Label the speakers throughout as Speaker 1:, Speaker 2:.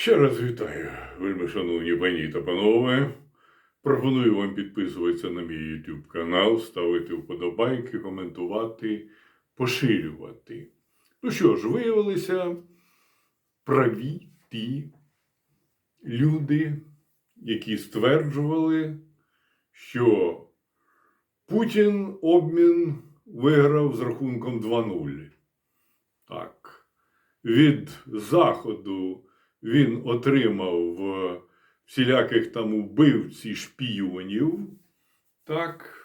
Speaker 1: Ще раз вітаю, вельми шановні пані та панове. Пропоную вам підписуватися на мій YouTube канал, ставити вподобайки, коментувати, поширювати. Ну що ж, виявилися праві ті люди, які стверджували, що Путін обмін виграв з рахунком 2-0. Так. Від Заходу він отримав е, всіляких там убивці шпіонів, так,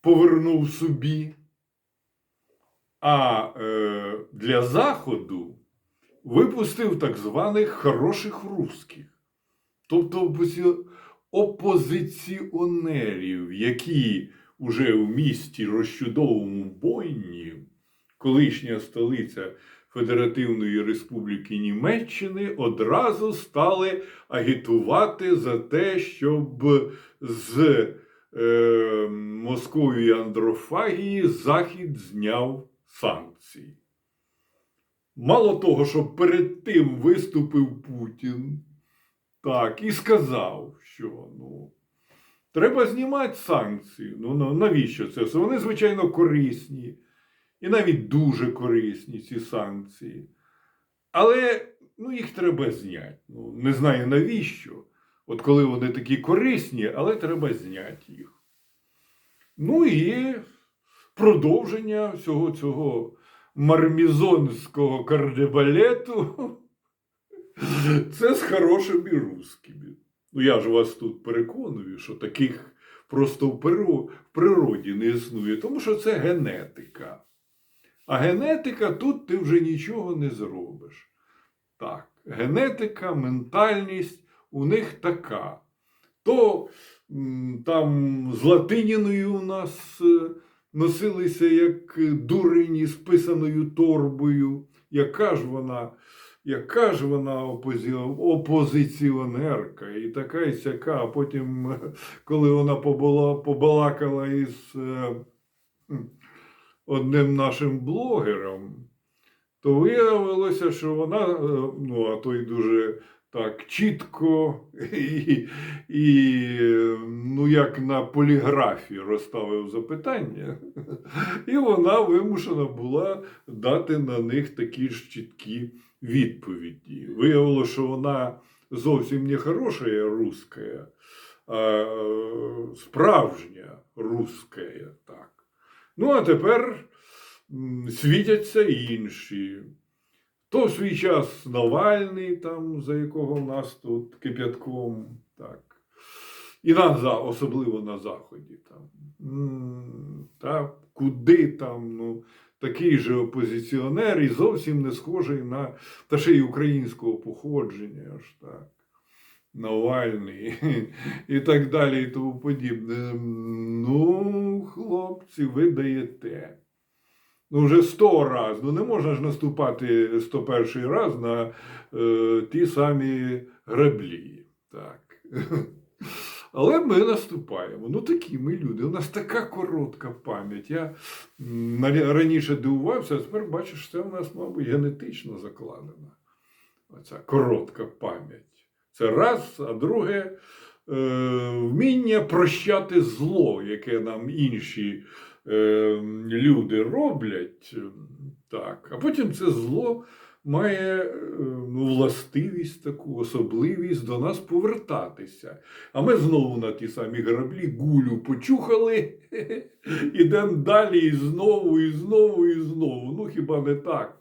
Speaker 1: повернув собі. А е, для Заходу випустив так званих хороших русських, тобто опозиціонерів, які уже в місті розчудовому Бойні, колишня столиця Федеративної Республіки Німеччини одразу стали агітувати за те, щоб з е, мозкової андрофагії Захід зняв санкції. Мало того, що перед тим виступив Путін, так, і сказав, що ну, треба знімати санкції. Ну, навіщо це? Вони, звичайно, корисні. І навіть дуже корисні ці санкції. Але ну, їх треба зняти. Ну, не знаю навіщо. От коли вони такі корисні, але треба зняти їх. Ну і продовження всього цього мармізонського кардебалету. Це з хорошими русскими. Ну, я ж вас тут переконую, що таких просто в природі не існує, тому що це генетика. А генетика тут ти вже нічого не зробиш. Так, генетика, ментальність у них така. То там з латиніною у нас е, носилися як дурені з писаною торбою. Яка ж вона, яка ж вона опозі... опозиціонерка, і така і сяка. А потім, е, коли вона побала... побалакала із е, одним нашим блогером, то виявилося, що вона, е, ну, а той дуже так чітко і, і ну, як на поліграфі розставив запитання, і вона вимушена була дати на них такі ж чіткі відповіді. Виявилося, що вона зовсім не хороша русская, а е, справжня русская. Так. Ну, а тепер світяться інші. То в свій час Навальний, там, за якого в нас тут кип'ятком, так. І на, особливо на Заході. Там. Та, куди там, ну, такий же опозиціонер і зовсім не схожий на та ще й українського походження. Аж так. Навальний і так далі, і тому подібне. Ну, хлопці, ви даєте. Ну, вже сто раз. Ну, не можна ж наступати 101 раз на е, ті самі граблі. Так. Але ми наступаємо. Ну, такі ми люди. У нас така коротка пам'ять. Я раніше дивувався, а тепер бачу, що це в нас, мабуть, генетично закладено. Оця коротка пам'ять. Це раз, а друге е, вміння прощати зло, яке нам інші е, люди роблять. Так. А потім це зло має е, ну, властивість таку, особливість до нас повертатися. А ми знову на ті самі граблі гулю почухали, ідемо далі і знову, і знову, і знову. Ну хіба не так?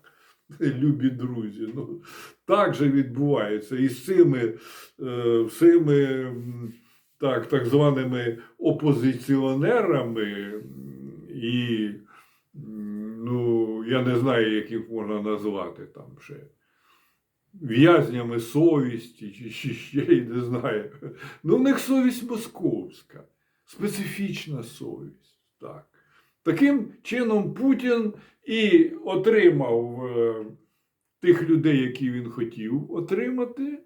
Speaker 1: Любі друзі, ну так же відбувається і з цими е, всіми так, так званими опозиціонерами, і ну, я не знаю, як їх можна назвати там ще. В'язнями совісті, чи, ще й не знаю. Ну, в них совість московська, специфічна совість. Так. Таким чином Путін і отримав е, тих людей, які він хотів отримати,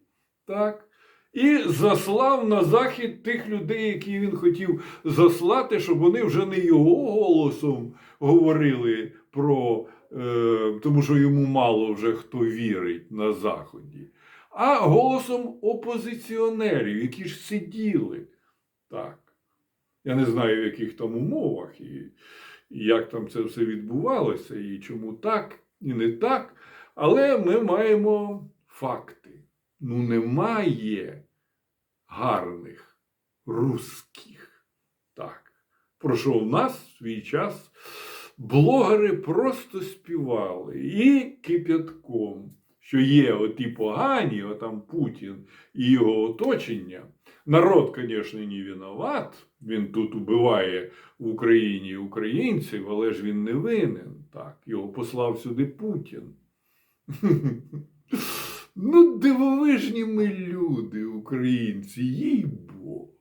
Speaker 1: так, і заслав на захід тих людей, які він хотів заслати, щоб вони вже не його голосом говорили про, е, тому що йому мало вже хто вірить на Заході, а голосом опозиціонерів, які ж сиділи. Так. Я не знаю, в яких там умовах, і, як там це все відбувалося, і чому так, і не так. Але ми маємо факти. Ну, немає гарних русських. Так. Про що в нас свій час блогери просто співали і кипятком, що є оті погані, отам Путін і його оточення. Народ, звісно, не виноват. Він тут убиває в Україні українців, але ж він не винен. Так, його послав сюди Путін. Ну, дивовижні ми люди, українці, їй Богу.